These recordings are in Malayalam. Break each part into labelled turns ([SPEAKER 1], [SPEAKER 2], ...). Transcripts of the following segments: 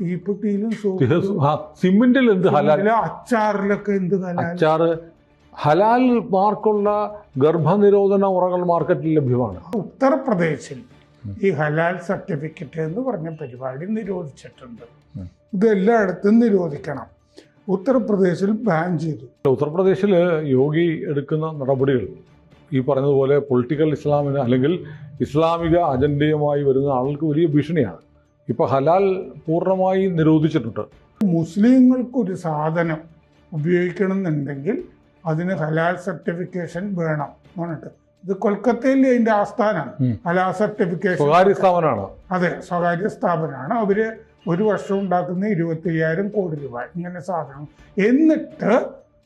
[SPEAKER 1] തീപ്പെട്ടിയിലും
[SPEAKER 2] സിമെന്റിൽ എന്ത് ഹലാൽ?
[SPEAKER 1] അച്ചാറിലൊക്കെ എന്ത് അച്ചാർ
[SPEAKER 2] അച്ചാറ്. ഹലാൽ മാർക്കുള്ള ഗർഭനിരോധന ഉറകൾ മാർക്കറ്റിൽ ലഭ്യമാണ്.
[SPEAKER 1] ഉത്തർപ്രദേശിൽ ഈ ഹലാൽ സർട്ടിഫിക്കറ്റ് എന്ന് പറഞ്ഞ പരിപാടി നിരോധിച്ചിട്ടുണ്ട്.
[SPEAKER 2] ഇതെല്ലായിടത്തും
[SPEAKER 1] ഇത് എല്ലായിടത്തും നിരോധിക്കണം. ഉത്തർപ്രദേശിൽ ബാൻ ചെയ്തു.
[SPEAKER 2] ഉത്തർപ്രദേശിൽ യോഗി എടുക്കുന്ന നടപടികൾ ഈ പറഞ്ഞതുപോലെ പൊളിറ്റിക്കൽ ഇസ്ലാമിന് അല്ലെങ്കിൽ ഇസ്ലാമിക അജണ്ടയുമായി വരുന്ന ആളുകൾക്ക് വലിയ ഭീഷണിയാണ്. ഇപ്പോൾ ഹലാൽ പൂർണമായി നിരോധിച്ചിട്ടുണ്ട്.
[SPEAKER 1] മുസ്ലിങ്ങൾക്കൊരു സാധനം ഉപയോഗിക്കണം എന്നുണ്ടെങ്കിൽ അതിന് ഹലാൽ സർട്ടിഫിക്കേഷൻ വേണം പറഞ്ഞിട്ട്. ഇത് കൊൽക്കത്തയിൽ അതിന്റെ ആസ്ഥാനം ഹലാൽ സർട്ടിഫിക്കേഷൻ
[SPEAKER 2] സ്വകാര്യ സ്ഥാപനമാണ്.
[SPEAKER 1] അതെ സ്വകാര്യ സ്ഥാപനമാണ്. അവർ ഒരു വർഷം ഉണ്ടാക്കുന്ന ഇരുപത്തി അയ്യായിരം കോടി രൂപ ഇങ്ങനെ സാധനം. എന്നിട്ട്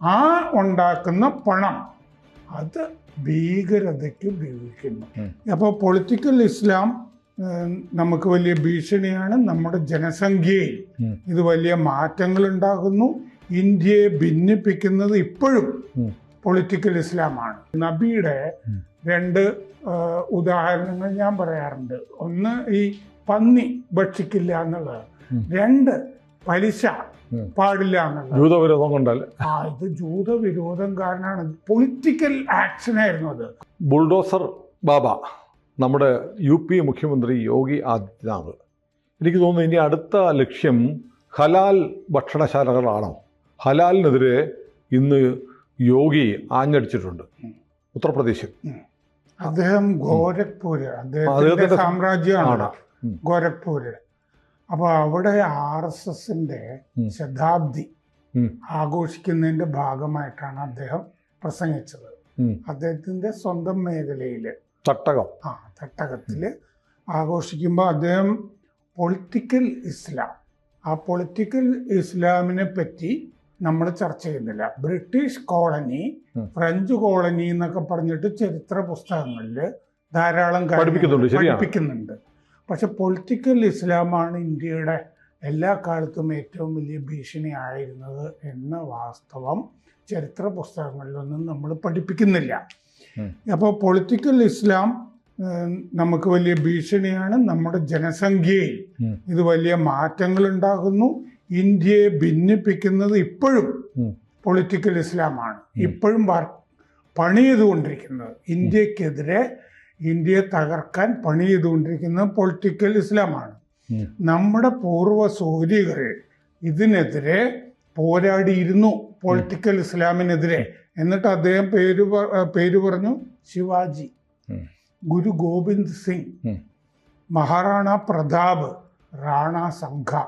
[SPEAKER 1] ആ ഉണ്ടാക്കുന്ന പണം അത് ഭീകരതയ്ക്ക് ഉപയോഗിക്കുന്നു. അപ്പോൾ പൊളിറ്റിക്കൽ ഇസ്ലാം നമുക്ക് വലിയ ഭീഷണിയാണ് നമ്മുടെ ജനസംഖ്യയിൽ ഇത് വലിയ മാറ്റങ്ങൾ ഉണ്ടാകുന്നു ഇന്ത്യയെ ഭിന്നിപ്പിക്കുന്നത് ഇപ്പോഴും പൊളിറ്റിക്കൽ ഇസ്ലാമാണ്. നബിയുടെ രണ്ട് ഉദാഹരണങ്ങൾ ഞാൻ പറയാറുണ്ട്. ഒന്ന് ഈ പന്നി ഭക്ഷിക്കില്ല എന്നുള്ളത്. രണ്ട് പലിശ. പാടില്ല എന്നുള്ളത്.
[SPEAKER 2] ജൂതവിരോധം കൊണ്ടാൽ.
[SPEAKER 1] ആ ഇത് ജൂതവിരോധം കാരണമാണ്. പൊളിറ്റിക്കൽ ആക്ഷൻ ആയിരുന്നു അത്.
[SPEAKER 2] ബുൾഡോസർ ബാബ. നമ്മുടെ യു പി മുഖ്യമന്ത്രി യോഗി ആദിത്യനാഥ്. എനിക്ക് തോന്നുന്നു ഇനി അടുത്ത ലക്ഷ്യം ഹലാൽ ഭക്ഷണശാലകളാണോ? ഹലാലിനെതിരെ ഇന്ന് യോഗി ആഞ്ഞടിച്ചിട്ടുണ്ട്. ഉത്തർപ്രദേശിൽ.
[SPEAKER 1] അദ്ദേഹം ഗോരഖ്പൂര് അദ്ദേഹത്തിന്റെ സാമ്രാജ്യമാണ്. ഗോരഖ്പൂര്. അപ്പൊ അവിടെ ആർ എസ് എസിന്റെ ശതാബ്ദി ആഘോഷിക്കുന്നതിന്റെ ഭാഗമായിട്ടാണ് അദ്ദേഹം പ്രസംഗിച്ചത്. അദ്ദേഹത്തിന്റെ സ്വന്തം മേഖലയിൽ
[SPEAKER 2] തട്ടകം.
[SPEAKER 1] ആ തട്ടകത്തിൽ ആഘോഷിക്കുമ്പോൾ അദ്ദേഹം പൊളിറ്റിക്കൽ ഇസ്ലാം ആ പൊളിറ്റിക്കൽ ഇസ്ലാമിനെ പറ്റി നമ്മൾ ചർച്ച ചെയ്യുന്നില്ല. ബ്രിട്ടീഷ് കോളനി ഫ്രഞ്ച് കോളനി എന്നൊക്കെ പറഞ്ഞിട്ട് ചരിത്ര പുസ്തകങ്ങളിൽ ധാരാളം
[SPEAKER 2] പഠിപ്പിക്കുന്നുണ്ട്,
[SPEAKER 1] പക്ഷെ പൊളിറ്റിക്കൽ ഇസ്ലാമാണ് ഇന്ത്യയുടെ എല്ലാ കാലത്തും ഏറ്റവും വലിയ ഭീഷണിയായിരുന്നത് എന്ന വാസ്തവം ചരിത്ര പുസ്തകങ്ങളിലൊന്നും നമ്മൾ പഠിപ്പിക്കുന്നില്ല. അപ്പോൾ പൊളിറ്റിക്കൽ ഇസ്ലാം നമുക്ക് വലിയ ഭീഷണിയാണ് നമ്മുടെ ജനസംഖ്യയിൽ. ഇത് വലിയ മാറ്റങ്ങൾ ഉണ്ടാകുന്നു ഇന്ത്യയെ ഭിന്നിപ്പിക്കുന്നത് ഇപ്പോഴും പൊളിറ്റിക്കൽ ഇസ്ലാമാണ് ഇപ്പോഴും പണി ചെയ്തുകൊണ്ടിരിക്കുന്നത് ഇന്ത്യക്കെതിരെ ഇന്ത്യയെ തകർക്കാൻ പണി ചെയ്തുകൊണ്ടിരിക്കുന്നത് പൊളിറ്റിക്കൽ ഇസ്ലാമാണ് നമ്മുടെ പൂർവ സൂര്യകൾ ഇതിനെതിരെ പോരാടിയിരുന്നു പൊളിറ്റിക്കൽ ഇസ്ലാമിനെതിരെ എന്നിട്ട് അദ്ദേഹം പേര് പേര് പറഞ്ഞു ശിവാജി. ഗുരു ഗോവിന്ദ് സിംഗ്. മഹാറാണ പ്രതാപ് റാണ സംഘ.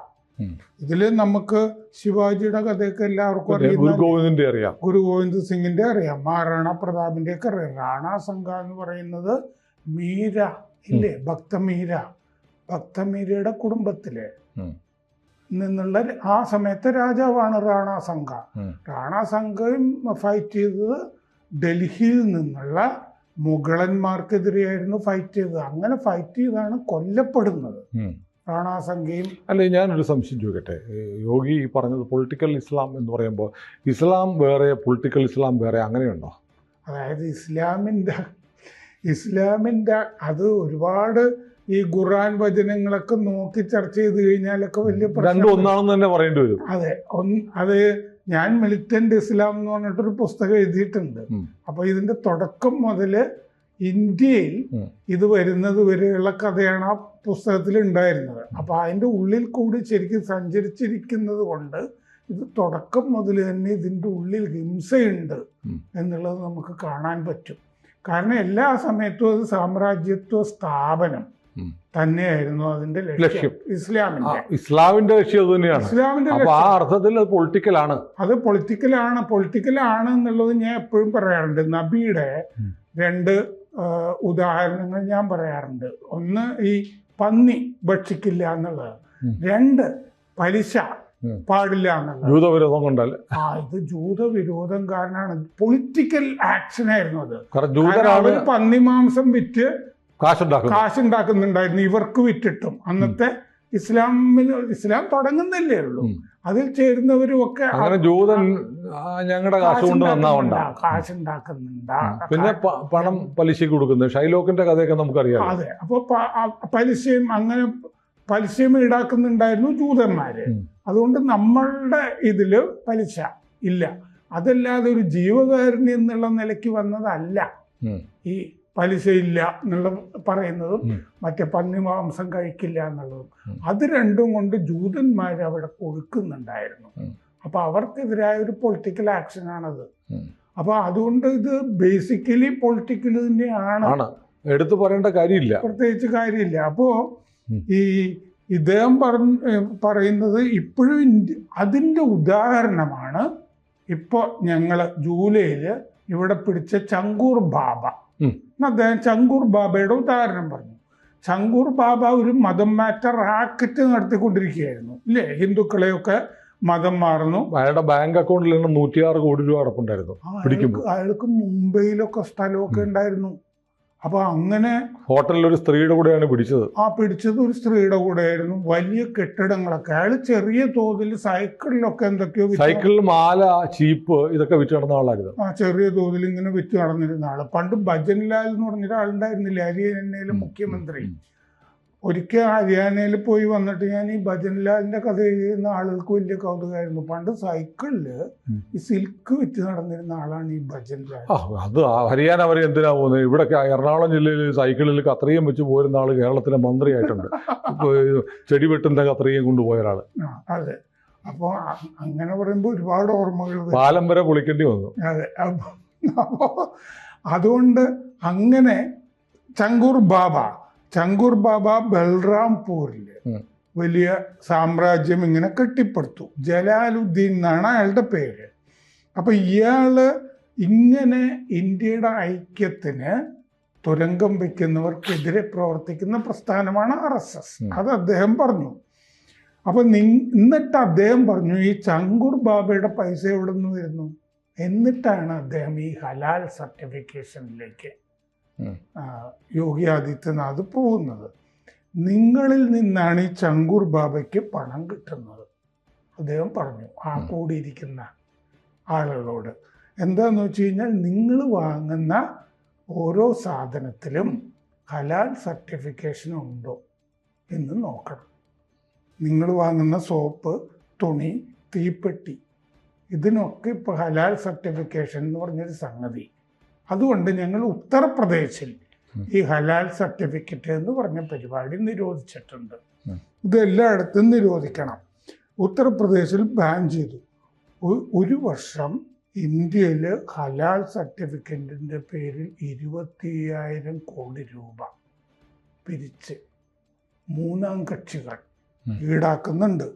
[SPEAKER 1] ഇതിൽ നമുക്ക് ശിവാജിയുടെ കഥയൊക്കെ എല്ലാവർക്കും
[SPEAKER 2] അറിയാം
[SPEAKER 1] ഗുരു
[SPEAKER 2] ഗോവിന്ദിന്റെ അറിയാം.
[SPEAKER 1] ഗുരു ഗോവിന്ദ് സിംഗിന്റെ അറിയാം. മഹാറാണ പ്രതാപിന്റെ ഒക്കെ അറിയാം. റാണ സംഘ എന്ന് പറയുന്നത് മീര ഇല്ലേ? ഭക്തമീര. ഭക്തമീരയുടെ കുടുംബത്തിലെ. നിന്നുള്ള ആ സമയത്തെ രാജാവാണ് റാണ സംഘ. റാണ സംഘം ഫൈറ്റ് ചെയ്തത് ഡൽഹിയിൽ നിന്നുള്ള മുഗളന്മാർക്കെതിരെയായിരുന്നു ഫൈറ്റ് ചെയ്തത്. അങ്ങനെ ഫൈറ്റ് ചെയ്താണ് കൊല്ലപ്പെടുന്നത്.
[SPEAKER 2] ഉം.
[SPEAKER 1] അല്ലെ സംഘയും
[SPEAKER 2] ഞാനൊരു സംശയം ചോദിക്കട്ടെ. യോഗി പറഞ്ഞത് പൊളിറ്റിക്കൽ ഇസ്ലാം എന്ന് പറയുമ്പോൾ ഇസ്ലാം വേറെ പൊളിറ്റിക്കൽ ഇസ്ലാം വേറെ അങ്ങനെയുണ്ടോ?
[SPEAKER 1] അതായത് ഇസ്ലാമിന്റെ ഇസ്ലാമിന്റെ അത് ഒരുപാട് ഈ ഖുറാൻ വചനങ്ങളൊക്കെ നോക്കി ചർച്ച ചെയ്ത് കഴിഞ്ഞാലൊക്കെ വലിയ
[SPEAKER 2] രണ്ടും ഒന്നാണെന്ന് തന്നെ പറയേണ്ടി വരും
[SPEAKER 1] അതെ ഒന്ന് അത് ഞാൻ മിലിറ്റന്റ് ഇസ്ലാം എന്ന് പറഞ്ഞിട്ടൊരു പുസ്തകം എഴുതിയിട്ടുണ്ട്. അപ്പൊ ഇതിന്റെ തുടക്കം മുതൽ ഇന്ത്യയിൽ. ഇത് വരുന്നത് വരെയുള്ള കഥയാണ് ആ പുസ്തകത്തിൽ ഉണ്ടായിരുന്നത് അപ്പൊ അതിന്റെ ഉള്ളിൽ കൂടി ശരിക്കും സഞ്ചരിച്ചിരിക്കുന്നത് കൊണ്ട് ഇത് തുടക്കം മുതൽ തന്നെ ഇതിന്റെ ഉള്ളിൽ ഹിംസയുണ്ട്. എന്നുള്ളത് നമുക്ക് കാണാൻ പറ്റും കാരണം എല്ലാ സമയത്തും അത് സാമ്രാജ്യത്വ സ്ഥാപനം. തന്നെയായിരുന്നു അതിന്റെ ലക്ഷ്യം. ഇസ്ലാമിന്റെ.
[SPEAKER 2] ഇസ്ലാമിന്റെ ലക്ഷ്യം അത് തന്നെയാണ്.
[SPEAKER 1] ഇസ്ലാമിന്റെ
[SPEAKER 2] അപ്പൊ ആ അർത്ഥത്തിൽ അത് പൊളിറ്റിക്കലാണ്.
[SPEAKER 1] അത് പൊളിറ്റിക്കലാണ്. പൊളിറ്റിക്കലാണ് എന്നുള്ളത് ഞാൻ എപ്പോഴും പറയാറുണ്ട്. നബിയുടെ രണ്ട് ഉദാഹരണങ്ങൾ ഞാൻ പറയാറുണ്ട്. ഒന്ന് ഈ പന്നി ഭക്ഷിക്കില്ല എന്നുള്ളത്. രണ്ട് പലിശ പാടില്ല എന്നുള്ളത്.
[SPEAKER 2] ജൂതവിരോധം
[SPEAKER 1] ആ ഇത് ജൂതവിരോധം കാരണമാണ്. പൊളിറ്റിക്കൽ ആക്ഷൻ ആയിരുന്നു അത് പന്നി മാംസം വിറ്റ് കാശുണ്ടാക്കുന്നുണ്ടായിരുന്നു. ഇവർക്ക് വിറ്റിട്ടും. അന്നത്തെ ഇസ്ലാമിന് ഇസ്ലാം തുടങ്ങുന്നില്ലേ ഉള്ളൂ. അതിൽ ചേരുന്നവരും ഒക്കെ
[SPEAKER 2] അങ്ങനെ ജൂതൻ ഞങ്ങളുടെ കാശ് കൊണ്ട്
[SPEAKER 1] കാശുണ്ടാക്കുന്നുണ്ട്
[SPEAKER 2] പിന്നെ പണം പലിശക്ക് കൊടുക്കുന്നത് ഷൈലോക്കിന്റെ കഥയൊക്കെ നമുക്കറിയാം
[SPEAKER 1] അതെ. അപ്പൊ പലിശയും അങ്ങനെ പലിശയും ഈടാക്കുന്നുണ്ടായിരുന്നു ജൂതന്മാര്. അതുകൊണ്ട് നമ്മളുടെ ഇതിൽ പലിശ ഇല്ല. അതല്ലാതെ ഒരു ജീവകാരുണ്യം എന്നുള്ള നിലയ്ക്ക് വന്നതല്ല. ഈ പലിശ ഇല്ല എന്നുള്ള പറയുന്നതും. മറ്റേ പന്നി മാംസം കഴിക്കില്ല എന്നുള്ളതും. അത് രണ്ടും കൊണ്ട് ജൂതന്മാർ അവിടെ കൊഴുക്കുന്നുണ്ടായിരുന്നു
[SPEAKER 2] അപ്പോൾ
[SPEAKER 1] അപ്പൊ അവർക്കെതിരായ ഒരു പൊളിറ്റിക്കൽ ആക്ഷനാണത്
[SPEAKER 2] ആണത്.
[SPEAKER 1] അപ്പൊ അതുകൊണ്ട് ഇത് ബേസിക്കലി പൊളിറ്റിക്കൽ തന്നെയാണ്.
[SPEAKER 2] ആണ്. എടുത്തു പറയേണ്ട കാര്യമില്ല.
[SPEAKER 1] പ്രത്യേകിച്ച് കാര്യമില്ല. അപ്പോ ഈ ഇദ്ദേഹം പറഞ്ഞ പറയുന്നത് ഇപ്പോഴും അതിന്റെ ഉദാഹരണമാണ് ഇപ്പോൾ ഞങ്ങൾ ജൂലൈയിൽ ഇവിടെ പിടിച്ച ചങ്കൂർ ബാബ. എന്ന് അദ്ദേഹം ചങ്കൂർ ബാബയുടെ ഉദാഹരണം പറഞ്ഞു. ചങ്കൂർ ബാബ ഒരു മതം മാറ്റ റാക്കറ്റ് നടത്തിക്കൊണ്ടിരിക്കുകയായിരുന്നു. ഇല്ലേ? ഹിന്ദുക്കളെയൊക്കെ മതം മാറുന്നു.
[SPEAKER 2] അയാളുടെ ബാങ്ക് അക്കൗണ്ടിൽ നിന്ന് നൂറ്റിയാറ് കോടി രൂപ അടപ്പുണ്ടായിരുന്നു.
[SPEAKER 1] അയാൾക്ക് മുംബൈയിലൊക്കെ സ്ഥലമൊക്കെ. ഉണ്ടായിരുന്നു. അപ്പൊ അങ്ങനെ
[SPEAKER 2] ഹോട്ടലിൽ ഒരു സ്ത്രീയുടെ കൂടെയാണ് പിടിച്ചത്
[SPEAKER 1] ആ പിടിച്ചത് ഒരു സ്ത്രീയുടെ കൂടെയായിരുന്നു വലിയ കെട്ടിടങ്ങളൊക്കെ അയാൾ ചെറിയ തോതിൽ സൈക്കിളിലൊക്കെ എന്തൊക്കെയോ
[SPEAKER 2] സൈക്കിളിൽ മാല ചീപ്പ് ഇതൊക്കെ വിറ്റ് നടന്ന ആളായിരുന്നു
[SPEAKER 1] ആ ചെറിയ തോതിൽ ഇങ്ങനെ വിറ്റ് നടന്നിരുന്ന ആൾ പണ്ട് ഭജൻലാൽ എന്ന് പറഞ്ഞൊരാളുണ്ടായിരുന്നില്ല ഹരിയാനയിലെ. മുഖ്യമന്ത്രി. ഒരിക്കൽ ഹരിയാനയിൽ പോയി വന്നിട്ട് ഞാൻ ഈ ഭജൻലാലിന്റെ കഥ എഴുതുന്ന ആളുകൾക്ക് വലിയ കൗതുകമായിരുന്നു. പണ്ട്
[SPEAKER 2] സൈക്കിളിൽ
[SPEAKER 1] ഈ സിൽക്ക് വിറ്റ് നടന്നിരുന്ന ആളാണ് ഈ ഭജൻലാൽ
[SPEAKER 2] അത് ഹരിയാന വരെ എന്തിനാ പോകുന്നത്? ഇവിടെ എറണാകുളം ജില്ലയിൽ സൈക്കിളിൽ കത്രയും വെച്ച് പോരുന്ന ആൾ കേരളത്തിലെ മന്ത്രിയായിട്ടുണ്ട്. ചെടി വെട്ടുന്ന കത്രയും കൊണ്ടുപോയ
[SPEAKER 1] ഒരാൾ അതെ. അപ്പോൾ അങ്ങനെ പറയുമ്പോൾ ഒരുപാട് ഓർമ്മകൾ
[SPEAKER 2] പാലം വരെ പൊളിക്കേണ്ടി വന്നു.
[SPEAKER 1] അതെ. അപ്പോൾ അതുകൊണ്ട് അങ്ങനെ ചങ്കൂർ ബാബ ചങ്കൂർ ബാബ ബൽറാംപൂരിൽ വലിയ സാമ്രാജ്യം ഇങ്ങനെ കെട്ടിപ്പടുത്തു. ജലാലുദ്ദീൻ എന്നാണ് അയാളുടെ പേര്. അപ്പൊ ഇയാൾ ഇങ്ങനെ ഇന്ത്യയുടെ ഐക്യത്തിന് തുരങ്കം വയ്ക്കുന്നവർക്കെതിരെ പ്രവർത്തിക്കുന്ന പ്രസ്ഥാനമാണ് ആർ എസ് എസ്. അത് അദ്ദേഹം പറഞ്ഞു. അപ്പൊ നി- എന്നിട്ട് അദ്ദേഹം പറഞ്ഞു ഈ ചങ്കൂർ ബാബയുടെ പൈസ എവിടെ നിന്ന് വരുന്നു? എന്നിട്ടാണ് അദ്ദേഹം ഈ ഹലാൽ സർട്ടിഫിക്കേഷനിലേക്ക് യോഗി ആദിത്യനാഥ് പോകുന്നത്. നിങ്ങളിൽ നിന്നാണ് ഈ ചങ്കൂർ ബാബയ്ക്ക് പണം കിട്ടുന്നത്. അദ്ദേഹം പറഞ്ഞു ആ. കൂടിയിരിക്കുന്ന ആളുകളോട്. എന്താന്ന് വെച്ച് കഴിഞ്ഞാൽ നിങ്ങൾ വാങ്ങുന്ന ഓരോ സാധനത്തിലും ഹലാൽ സർട്ടിഫിക്കേഷൻ ഉണ്ടോ എന്ന് നോക്കണം. നിങ്ങൾ വാങ്ങുന്ന സോപ്പ് തുണി തീപ്പെട്ടി ഇതിനൊക്കെ ഇപ്പോൾ ഹലാൽ സർട്ടിഫിക്കേഷൻ എന്ന് പറഞ്ഞൊരു സംഗതി. അതുകൊണ്ട് ഞങ്ങൾ ഉത്തർപ്രദേശിൽ ഈ ഹലാൽ സർട്ടിഫിക്കറ്റ് എന്ന് പറഞ്ഞ പരിപാടി നിരോധിച്ചിട്ടുണ്ട്. ഇത് എല്ലായിടത്തും നിരോധിക്കണം ഉത്തർപ്രദേശിൽ ബാൻ ചെയ്തു ഒരു വർഷം ഇന്ത്യയിൽ ഹലാൽ സർട്ടിഫിക്കറ്റിന്റെ പേരിൽ ഇരുപത്തിയ്യായിരം കോടി രൂപ പിരിച്ച് മൂന്നാം കക്ഷികൾ. ഈടാക്കുന്നുണ്ട്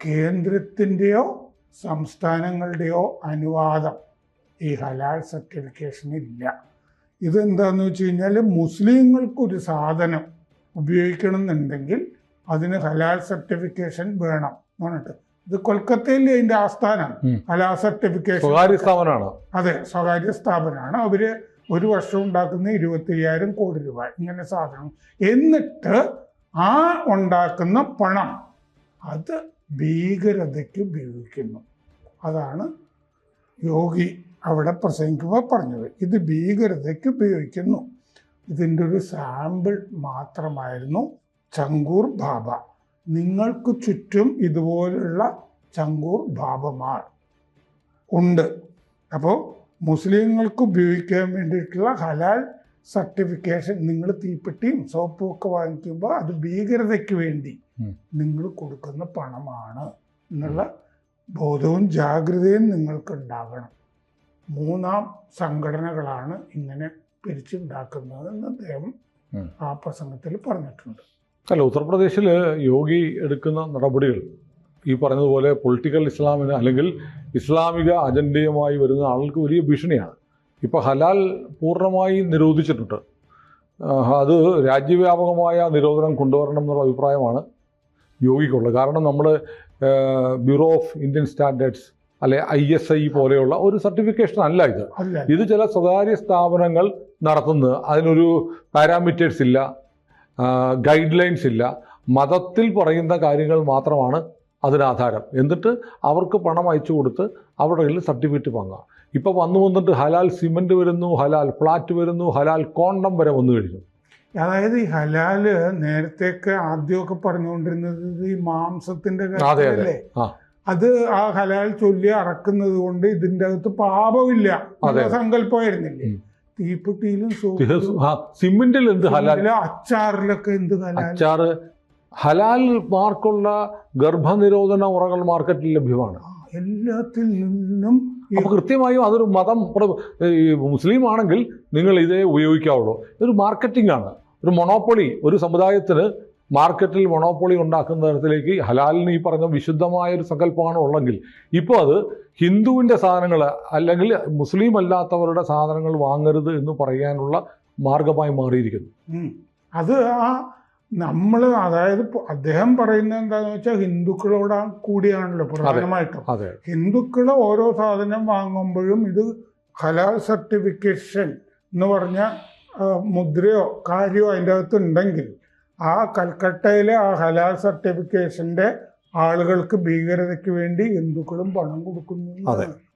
[SPEAKER 1] കേന്ദ്രത്തിന്റെയോ സംസ്ഥാനങ്ങളുടെയോ അനുവാദം ഈ ഹലാൽ സർട്ടിഫിക്കേഷൻ ഇല്ല ഇതെന്താന്ന് വെച്ച് കഴിഞ്ഞാൽ മുസ്ലിങ്ങൾക്കൊരു സാധനം ഉപയോഗിക്കണം എന്നുണ്ടെങ്കിൽ അതിന് ഹലാൽ സർട്ടിഫിക്കേഷൻ വേണം എന്ന് പറഞ്ഞിട്ട്. ഇത് കൊൽക്കത്തയിൽ അതിന്റെ ആസ്ഥാനം. ഹലാൽ സർട്ടിഫിക്കേഷൻ
[SPEAKER 2] സ്വകാര്യ സ്ഥാപനമാണ്.
[SPEAKER 1] അതെ സ്വകാര്യ സ്ഥാപനമാണ്. അവർ ഒരു വർഷം ഉണ്ടാക്കുന്ന ഇരുപത്തി അയ്യായിരം കോടി രൂപ ഇങ്ങനെ സാധനം. എന്നിട്ട് ആ ഉണ്ടാക്കുന്ന പണം അത് ഭീകരതയ്ക്ക് ഉപയോഗിക്കുന്നു. അതാണ് യോഗി. അവിടെ പ്രസംഗിക്കുമ്പോൾ പറഞ്ഞത് ഇത് ഭീകരതയ്ക്ക് ഉപയോഗിക്കുന്നു. ഇതിന്റെ ഒരു സാമ്പിൾ മാത്രമായിരുന്നു ചങ്കൂർ ബാബ നിങ്ങൾക്ക് ചുറ്റും ഇതുപോലുള്ള ചങ്കൂർ ബാബമാർ ഉണ്ട്. അപ്പോൾ മുസ്ലിങ്ങൾക്ക് ഉപയോഗിക്കാൻ വേണ്ടിയിട്ടുള്ള ഹലാൽ സർട്ടിഫിക്കേഷൻ നിങ്ങൾ തീപ്പെട്ടിയും സോപ്പും ഒക്കെ വാങ്ങിക്കുമ്പോൾ അത് ഭീകരതയ്ക്ക് വേണ്ടി
[SPEAKER 2] നിങ്ങൾ
[SPEAKER 1] കൊടുക്കുന്ന പണമാണ്. എന്നുള്ള ബോധവും ജാഗ്രതയും നിങ്ങൾക്ക് ഉണ്ടാകണം മൂന്നാം സംഘടനകളാണ് ഇങ്ങനെ പിരിച്ചുണ്ടാക്കുന്നത് എന്ന് അദ്ദേഹം ആ പ്രസംഗത്തിൽ പറഞ്ഞിട്ടുണ്ട്.
[SPEAKER 2] അല്ല ഉത്തർപ്രദേശിൽ യോഗി എടുക്കുന്ന നടപടികൾ ഈ പറഞ്ഞതുപോലെ പൊളിറ്റിക്കൽ ഇസ്ലാമിന് അല്ലെങ്കിൽ ഇസ്ലാമിക അജണ്ടയുമായി വരുന്ന ആളുകൾക്ക് വലിയ ഭീഷണിയാണ്. ഇപ്പോൾ ഹലാൽ പൂർണമായി നിരോധിച്ചിട്ടുണ്ട്. അത് രാജ്യവ്യാപകമായ നിരോധനം കൊണ്ടുവരണം എന്നുള്ള അഭിപ്രായമാണ് യോഗിക്കുള്ളത്. കാരണം നമ്മൾ ബ്യൂറോ ഓഫ് ഇന്ത്യൻ സ്റ്റാൻഡേർഡ്സ് അല്ലെ ഐ എസ് ഐ പോലെയുള്ള ഒരു സർട്ടിഫിക്കേഷൻ അല്ല ഇത്. ഇത് ചില സ്വകാര്യ സ്ഥാപനങ്ങൾ നടത്തുന്നത് അതിനൊരു പാരാമീറ്റേഴ്സ് ഇല്ല ഗൈഡ് ലൈൻസ് ഇല്ല. മതത്തിൽ പറയുന്ന കാര്യങ്ങൾ മാത്രമാണ് അതിനാധാരം. എന്നിട്ട് അവർക്ക് പണം അയച്ചു കൊടുത്ത് അവരുടെ കയ്യിൽ സർട്ടിഫിക്കറ്റ് വാങ്ങാം ഇപ്പോൾ വന്നു വന്നിട്ട് ഹലാൽ സിമന്റ് വരുന്നു ഹലാൽ ഫ്ലാറ്റ് വരുന്നു ഹലാൽ കോണ്ടം വരെ വന്നു കഴിഞ്ഞു.
[SPEAKER 1] അതായത് ഈ ഹലാൽ നേരത്തെയൊക്കെ ആദ്യമൊക്കെ പറഞ്ഞുകൊണ്ടിരുന്നത് ഈ മാംസത്തിന്റെ
[SPEAKER 2] അതെ, അതെ. ആ.
[SPEAKER 1] ഹലാൽ ചൊല്ലി അറക്കുന്നത് കൊണ്ട് ഇതിന്റെ അകത്ത് പാപമില്ല സങ്കല്പമായിരുന്നില്ലേ. തീപ്പെട്ടിയിലും
[SPEAKER 2] സിമെന്റിൽ എന്ത് ഹലാൽ
[SPEAKER 1] അച്ചാറിലൊക്കെ എന്ത്
[SPEAKER 2] അച്ചാറ് ഹലാൽ മാർക്കുള്ള ഗർഭനിരോധന ഉറകൾ മാർക്കറ്റിൽ ലഭ്യമാണ്
[SPEAKER 1] എല്ലാത്തിൽ നിന്നും
[SPEAKER 2] കൃത്യമായും അതൊരു മതം മുസ്ലിം ആണെങ്കിൽ നിങ്ങൾ ഇതേ ഉപയോഗിക്കാവുള്ളൂ ഇതൊരു മാർക്കറ്റിംഗ് ആണ് ഒരു മൊണോപ്പൊളി ഒരു സമുദായത്തിന് മാർക്കറ്റിൽ മൊണോപ്പൊളി ഉണ്ടാക്കുന്ന തരത്തിലേക്ക് ഹലാലിന് ഈ പറഞ്ഞ വിശുദ്ധമായ ഒരു സങ്കല്പമാണ് ഉള്ളെങ്കിൽ ഇപ്പോൾ അത് ഹിന്ദുവിന്റെ സാധനങ്ങൾ അല്ലെങ്കിൽ മുസ്ലിം അല്ലാത്തവരുടെ സാധനങ്ങൾ വാങ്ങരുത് എന്ന് പറയാനുള്ള മാർഗമായി മാറിയിരിക്കുന്നു.
[SPEAKER 1] അത് ആ നമ്മൾ അതായത് അദ്ദേഹം പറയുന്നത് എന്താണെന്ന് വെച്ചാൽ ഹിന്ദുക്കളോട് കൂടിയാണല്ലോ പ്രധാനമായിട്ടും. ഹിന്ദുക്കൾ ഓരോ സാധനം വാങ്ങുമ്പോഴും ഇത് ഹലാൽ സർട്ടിഫിക്കേഷൻ എന്ന് പറഞ്ഞ മുദ്രയോ കാര്യമോ അതിന്റെ അകത്ത് ഉണ്ടെങ്കിൽ ആ കൽക്കട്ടയിലെ ആ ഹലാൽ സർട്ടിഫിക്കേഷന്റെ ആളുകൾക്ക് ഭീകരതയ്ക്ക് വേണ്ടി ഹിന്ദുക്കളും പണം കൊടുക്കുന്നു.